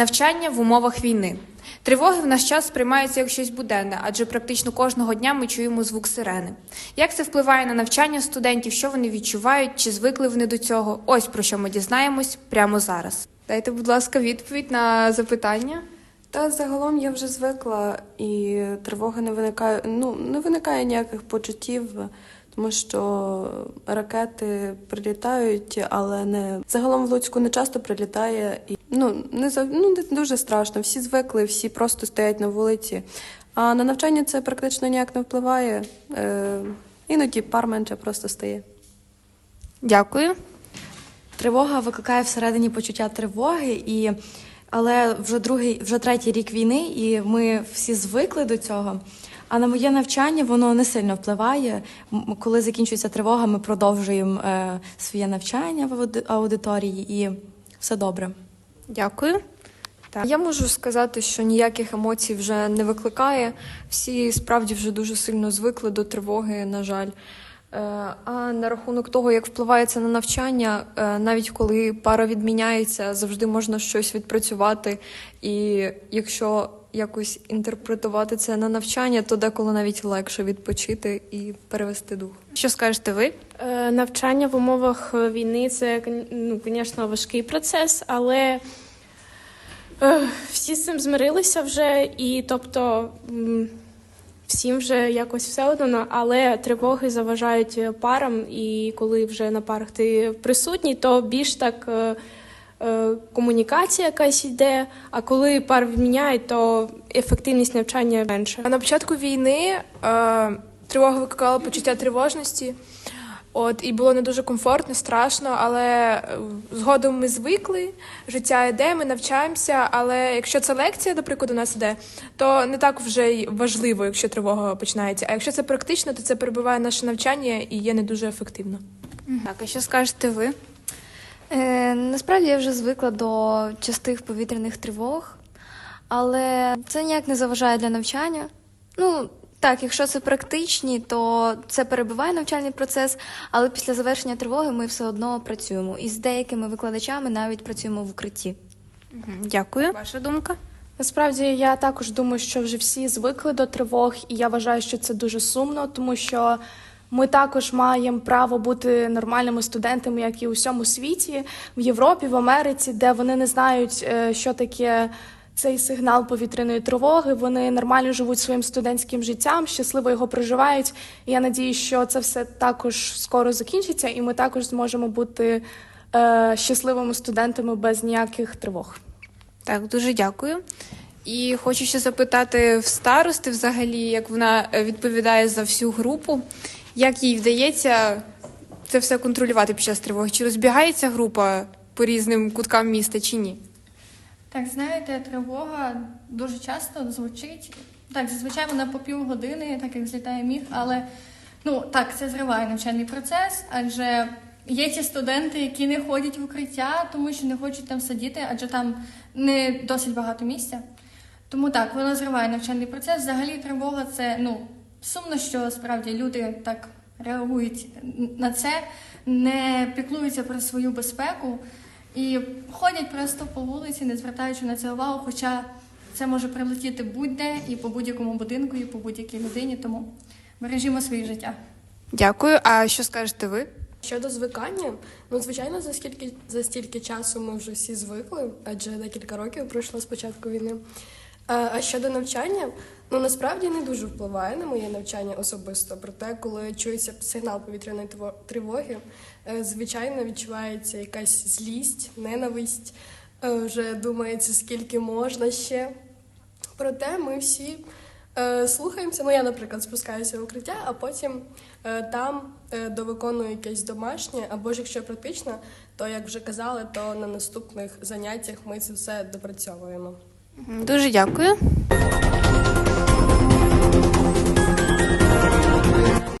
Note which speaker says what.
Speaker 1: Навчання в умовах війни. Тривоги в наш час сприймаються як щось буденне, адже практично кожного дня ми чуємо звук сирени. Як це впливає на навчання студентів, що вони відчувають, чи звикли вони до цього? Ось про що ми дізнаємось прямо зараз. Дайте, будь ласка, відповідь на запитання.
Speaker 2: Та загалом я вже звикла, і тривоги не виникає, ну, не виникає ніяких почуттів, тому що ракети прилітають, але не загалом в Луцьку не часто прилітає. І, ну, не, за- ну, не дуже страшно. Всі звикли, всі просто стоять на вулиці. А на навчання це практично ніяк не впливає. Е, іноді пар менше просто стає.
Speaker 1: Дякую.
Speaker 3: Тривога викликає всередині почуття тривоги, і але вже другий, вже третій рік війни, і ми всі звикли до цього. А на моє навчання воно не сильно впливає. Коли закінчується тривога, ми продовжуємо е, своє навчання в аудиторії, і все добре.
Speaker 1: Дякую. Так.
Speaker 4: Я можу сказати, що ніяких емоцій вже не викликає. Всі справді вже дуже сильно звикли до тривоги, на жаль. Е, А на рахунок того, як впливає це на навчання, е, навіть коли пара відміняється, завжди можна щось відпрацювати. І якщо якось інтерпретувати це на навчання, то деколи навіть легше відпочити і перевести дух.
Speaker 1: Що скажете ви?
Speaker 5: Е, Навчання в умовах війни це, ну, звісно, важкий процес, але всі з цим змирилися вже, і тобто всім вже якось все одно, але тривоги заважають е, парам, і коли вже на парах ти присутній, то більш так. е, е, Комунікація якась йде, а коли пар відміняють, то ефективність навчання менша.
Speaker 6: А на початку війни тривога викликала почуття тривожності. От, і було не дуже комфортно, страшно, але е, згодом ми звикли, життя йде, ми навчаємося. Але якщо це лекція, до прикладу, у нас іде, то не так вже й важливо, якщо тривога починається. А якщо це практично, то це перебиває наше навчання і є не дуже ефективно.
Speaker 1: Так, а що скажете ви?
Speaker 7: Е, насправді я вже звикла до частих повітряних тривог, але це ніяк не заважає для навчання. Ну, так, якщо це практичні, то це перебиває навчальний процес, але після завершення тривоги ми все одно працюємо. І з деякими викладачами навіть працюємо в укритті.
Speaker 1: Дякую. Ваша думка?
Speaker 8: Насправді я також думаю, що вже всі звикли до тривог, і я вважаю, що це дуже сумно, тому що ми також маємо право бути нормальними студентами, як і у всьому світі, в Європі, в Америці, де вони не знають, е, що таке. Цей сигнал повітряної тривоги. Вони нормально живуть своїм студентським життям, щасливо його проживають. І я надію, що це все також скоро закінчиться, і ми також зможемо бути е, щасливими студентами без ніяких тривог.
Speaker 1: Так, дуже дякую. І хочу ще запитати в старости, взагалі, як вона е, відповідає за всю групу, як їй вдається це все контролювати під час тривоги? Чи розбігається група по різним куткам міста, чи ні?
Speaker 9: Так, знаєте, тривога дуже часто звучить. Так, зазвичай вона по півгодини, так як злітає міг, але ну так, це зриває навчальний процес, адже є ті студенти, які не ходять в укриття, тому що не хочуть там сидіти, адже там не досить багато місця. Тому так, воно зриває навчальний процес. Взагалі тривога це ну сумно, що справді люди так реагують на це, не піклуються про свою безпеку і ходять просто по вулиці, не звертаючи на це увагу. Хоча це може прилетіти будь-де і по будь-якому будинку, і по будь-якій людині. Тому бережімо своє життя.
Speaker 1: Дякую. А що скажете ви?
Speaker 10: Щодо звикання, ну звичайно, за скільки за стільки часу ми вже всі звикли, адже декілька років пройшло з початку війни. А, а щодо навчання, ну насправді не дуже впливає на моє навчання особисто. Проте, коли чується сигнал повітряної тривоги, е, звичайно відчувається якась злість, ненависть. Е, Вже думається, скільки можна ще. Проте ми всі е, слухаємося. Ну, я, наприклад, спускаюся в укриття, а потім е, там е, довиконую якесь домашнє, або ж якщо практично, то як вже казали, то на наступних заняттях ми це все допрацьовуємо.
Speaker 1: Дуже дякую.